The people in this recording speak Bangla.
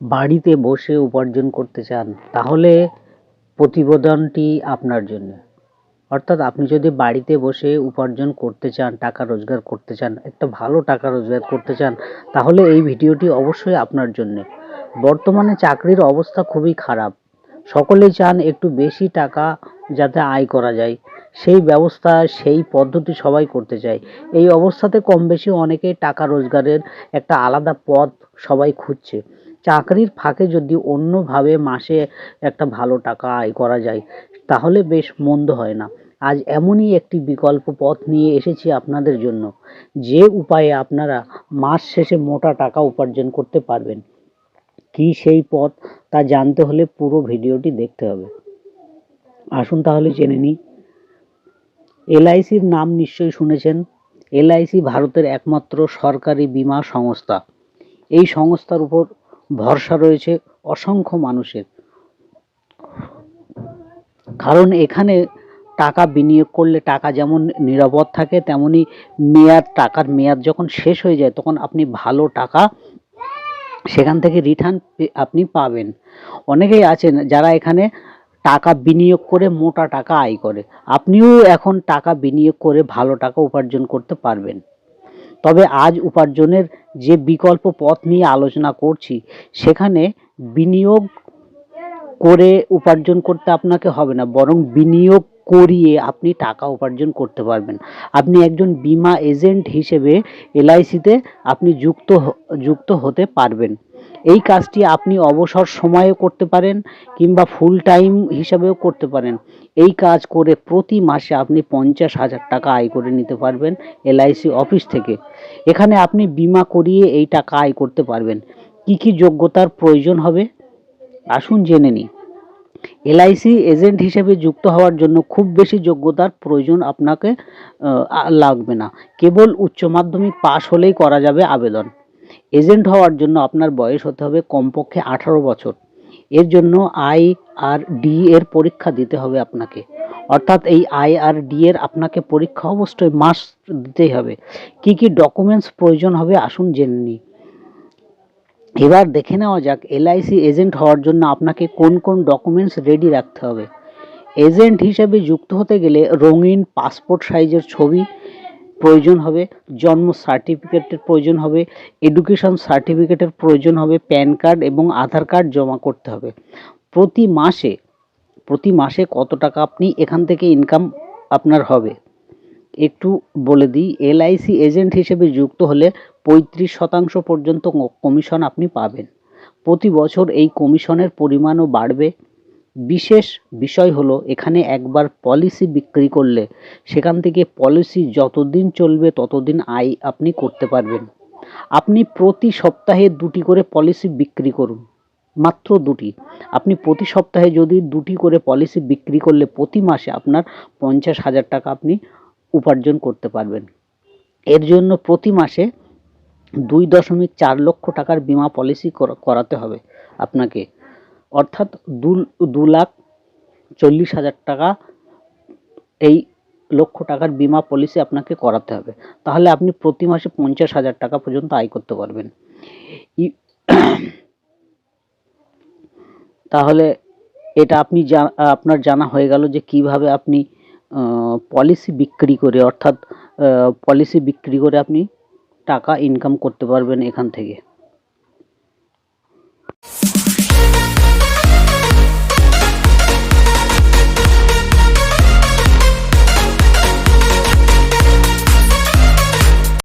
বাড়িতে বসে উপার্জন করতে চান, তাহলে প্রতিবেদনটি আপনার জন্য। অর্থাৎ আপনি যদি বাড়িতে বসে উপার্জন করতে চান, টাকা রোজগার করতে চান, একটা ভালো টাকা রোজগার করতে চান, তাহলে এই ভিডিওটি অবশ্যই আপনার জন্য। বর্তমানে চাকরির অবস্থা খুবই খারাপ। সকলেই চান একটু বেশি টাকা যাতে আয় করা যায়। সেই ব্যবস্থা, সেই পদ্ধতি সবাই করতে চায়। এই অবস্থাতে কম বেশি অনেকেই টাকা রোজগারের একটা আলাদা পথ সবাই খুঁজছে। চাকরির ফাঁকে যদি অন্যভাবে মাসে একটা ভালো টাকা আয় করা যায়, তাহলে বেশ মন্দ হয় না। আজ এমনই একটি বিকল্প পথ নিয়ে এসেছি আপনাদের জন্য। যে উপায়ে আপনারা মাস শেষে মোটা টাকা উপার্জন করতে পারবেন, কি সেই পথ তা জানতে হলে পুরো ভিডিওটি দেখতে হবে। আসুন তাহলে জেনে নিই। এলআইসির নাম নিশ্চয়ই শুনেছেন। এলআইসি ভারতের একমাত্র সরকারি বীমা সংস্থা। এই সংস্থার উপর ভরসা রয়েছে অসংখ্য মানুষের। কারণ এখানে টাকা বিনিয়োগ করলে টাকা যেমন নিরাপদ থাকে, তেমনি মেয়াদ, টাকার মেয়াদ যখন শেষ হয়ে যায়, তখন আপনি ভালো টাকা সেখান থেকে রিটার্ন আপনি পাবেন। অনেকেই আছেন যারা এখানে টাকা বিনিয়োগ করে মোটা টাকা আয় করে। আপনিও এখন টাকা বিনিয়োগ করে ভালো টাকা উপার্জন করতে পারবেন। তবে আজ উপার্জনের যে বিকল্প পথ নিয়ে আলোচনা করছি, সেখানে বিনিয়োগ করে উপার্জন করতে আপনাকে হবে না, বরং বিনিয়োগ করিয়ে আপনি টাকা উপার্জন করতে পারবেন। আপনি একজন বীমা এজেন্ট হিসেবে এলআইসিতে আপনি যুক্ত যুক্ত হতে পারবেন। এই কাজটি আপনি অবসর সময়েও করতে পারেন কিংবা ফুল টাইম হিসাবেও করতে পারেন। এই কাজ করে প্রতি মাসে আপনি পঞ্চাশ হাজার টাকা আয় করে নিতে পারবেন এলআইসি অফিস থেকে। এখানে আপনি বীমা করিয়ে এই টাকা আয় করতে পারবেন। কি কি যোগ্যতার প্রয়োজন হবে? আসুন জেনে নিই। এলআইসি এজেন্ট হিসেবে যুক্ত হওয়ার জন্য খুব বেশি যোগ্যতার প্রয়োজন আপনাকে লাগবে না। কেবল উচ্চ মাধ্যমিক পাশ হলেই করা যাবে আবেদন। এজেন্ট হওয়ার জন্য আপনার বয়স হতে হবে কমপক্ষে আঠারো বছর। এর জন্য আই আর ডি এর পরীক্ষা দিতে হবে আপনাকে। অর্থাৎ এই আই আর ডি এর আপনাকে পরীক্ষা অবশ্যই মাস দিতেই হবে। কি কি ডকুমেন্টস প্রয়োজন হবে আসুন জেনে নিই। এবার দেখে নেওয়া যাক এলআইসি এজেন্ট হওয়ার জন্য আপনাকে কোন কোন ডকুমেন্টস রেডি রাখতে হবে। এজেন্ট হিসেবে যুক্ত হতে গেলে রঙিন, পাসপোর্ট সাইজের ছবি প্রয়োজন হবে, জন্ম সার্টিফিকেটের প্রয়োজন হবে এডুকেশন সার্টিফিকেটের প্রয়োজন হবে প্যান কার্ড এবং আধার কার্ড জমা করতে হবে। প্রতি মাসে প্রতি মাসে কত টাকা আপনি এখান থেকে ইনকাম আপনার হবে? একটু বলে দিই এলআইসি এজেন্ট হিসেবে যুক্ত হলে পঁয়ত্রিশ শতাংশ পর্যন্ত কমিশন আপনি পাবেন। প্রতি বছর এই কমিশনের পরিমাণও বাড়বে। বিশেষ বিষয় হলো, এখানে একবার পলিসি বিক্রি করলে সেখান থেকে পলিসি যতদিন চলবে ততদিন আয় আপনি করতে পারবেন। আপনি প্রতি সপ্তাহে দুটি করে পলিসি বিক্রি করুন, মাত্র দুটি। আপনি প্রতি সপ্তাহে যদি দুটি করে পলিসি বিক্রি করলে প্রতি মাসে আপনার পঞ্চাশ হাজার টাকা আপনি উপার্জন করতে পারবেন। এর জন্য প্রতি মাসে দুই দশমিক চার লক্ষ টাকার বীমা পলিসি করাতে হবে আপনাকে। অর্থাৎ দু দু লাখ চল্লিশ হাজার টাকা এই লক্ষ টাকার বীমা পলিসি আপনাকে করাতে হবে। তাহলে আপনি প্রতি মাসে পঞ্চাশ হাজার টাকা পর্যন্ত আয় করতে পারবেন। তাহলে এটা আপনি আপনার জানা হয়ে গেল যে কীভাবে আপনি পলিসি বিক্রি করে অর্থাৎ পলিসি বিক্রি করে আপনি টাকা ইনকাম করতে পারবেন এখান থেকে।